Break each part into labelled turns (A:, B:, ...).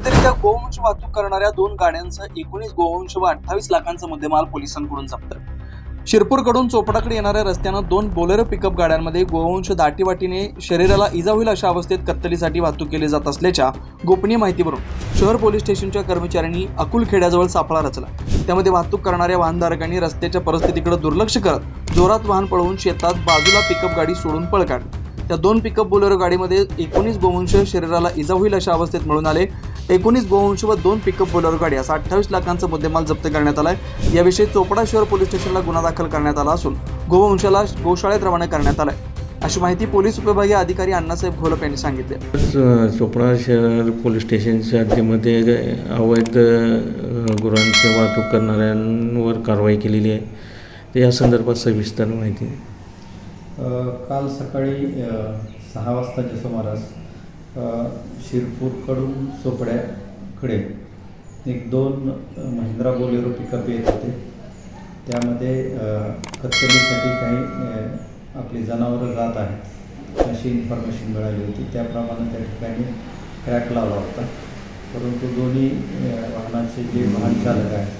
A: अतिरिक्त गोवंश वाहतूक करणाऱ्या दोन गाड्यांसह एकोणीस गोवंश व अठ्ठावीस लाखांचा मुद्देमाल पोलिसांकडून जप्त. शिरपूरकडून चोपडाकडे येणाऱ्या रस्त्यानं दोन बोलेरो पिकअप गाड्यांमध्ये गोवंश दाटीवाटीने शरीराला इजा होईल अशा अवस्थेत कत्तलीसाठी वाहतूक केली जात असल्याच्या गोपनीय माहितीवरून शहर पोलीस स्टेशनच्या कर्मचाऱ्यांनी अकुल खेड्याजवळ सापळा रचला. त्यामध्ये वाहतूक करणाऱ्या वाहनधारकांनी रस्त्याच्या परिस्थितीकडे दुर्लक्ष करत जोरात वाहन पळवून शेतात बाजूला पिकअप गाडी सोडून पळ काढली. त्या दोन पिकअप बोलेरो गाडीमध्ये एकोणीस गोवंश शरीराला इजा होईल अशा अवस्थेत मिळून आले एकोणीस गोवंश व दोन पिकअप बोलेरो गाडी असा अठ्ठावीस लाखांचा मुद्देमाल जप्त करण्यात आलाय. याविषयी चोपडा शहर पोलीस स्टेशनला गुन्हा दाखल करण्यात आला असून गोवंशाला गोशाळेत रवाना करण्यात आलाय. अशी माहिती पोलीस उपविभागीय अधिकारी अण्णासाहेब घोलप यांनी सांगितले.
B: चोपडा शहर पोलीस स्टेशनच्या हद्दीमध्ये अवैध गुरांची वाहतूक करणाऱ्यांवर कारवाई केलेली आहे. तर या संदर्भात सविस्तर माहिती.
C: काल सकाळी सहा वाजताच्या सुमारास शिरपूरकडून चोपड्याकडे एक दोन महिंद्रा बोलेरो पिकअप येत होते. त्यामध्ये अ, कत्तलीसाठी काही आपली जनावरं जात आहेत अशी इन्फॉर्मेशन मिळाली होती. त्याप्रमाणे त्या ठिकाणी ट्रॅक लावला होता. परंतु दोन्ही वाहनाचे जे वाहन चालक आहेत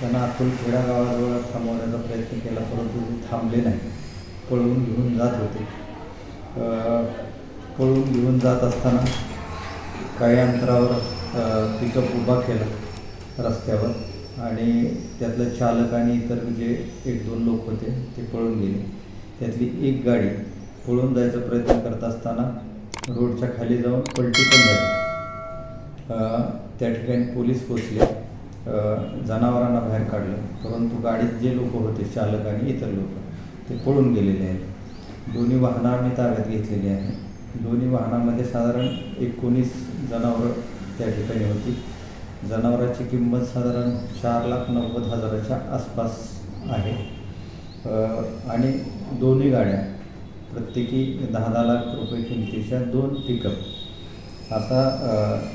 C: त्यांना अकोल खेडा गावाजवळ थांबवण्याचा प्रयत्न केला परंतु थांबले नाही. पळवून घेऊन जात होते. पळून घेऊन जात असताना काही अंतरावर पिकअप उभा केला रस्त्यावर आणि त्यातलं चालक आणि इतर जे एक दोन लोक होते ते पळून गेले. त्यातली एक गाडी पळून जायचा प्रयत्न करत असताना रोडच्या खाली जाऊन पलटी पण झाली. त्या ठिकाणी पोलीस पोचले जनावरांना बाहेर काढलं. परंतु गाडीत जे लोक होते चालक आणि इतर लोक ते पळून गेलेले आहेत. दोन्ही वाहनं आम्ही ताब्यात घेतलेली आहे दोन्ही वाहनामध्ये साधारण एकोणीस जनावरं त्या ठिकाणी होती. जनावराची किंमत साधारण चार लाख नव्वद हजाराच्या आसपास आहे. आणि दोन्ही गाड्या प्रत्येकी दहा दहा लाख रुपये किमतीच्या दोन पिकअप असा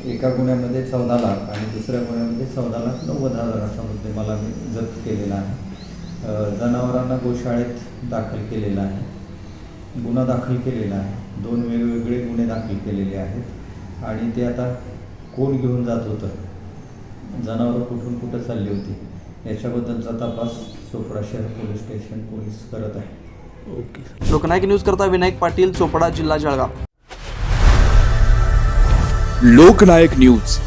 C: एका गुन्ह्यामध्ये चौदा लाख आणि दुसऱ्या गुन्ह्यामध्ये चौदा लाख नव्वद हजार अशा मला मी जप्त केलेला आहे. जनावरांना गोशाळेत दाखल केलेला आहे. गुन्हा दाखल केलेला आहे. दोन वेगवेगळे गुन्हे दाखल केलेले आहेत. आणि ते आता कोण घेऊन जात होतं? जनावरं कुठून कुठं चालली होती? याच्याबद्दलचा तपास चोपडा शहर पोलीस स्टेशन पोलीस करत आहे.
A: लोकनायक न्यूज करता विनायक पाटील चोपडा जिल्हा जळगाव.
D: लोकनायक न्यूज.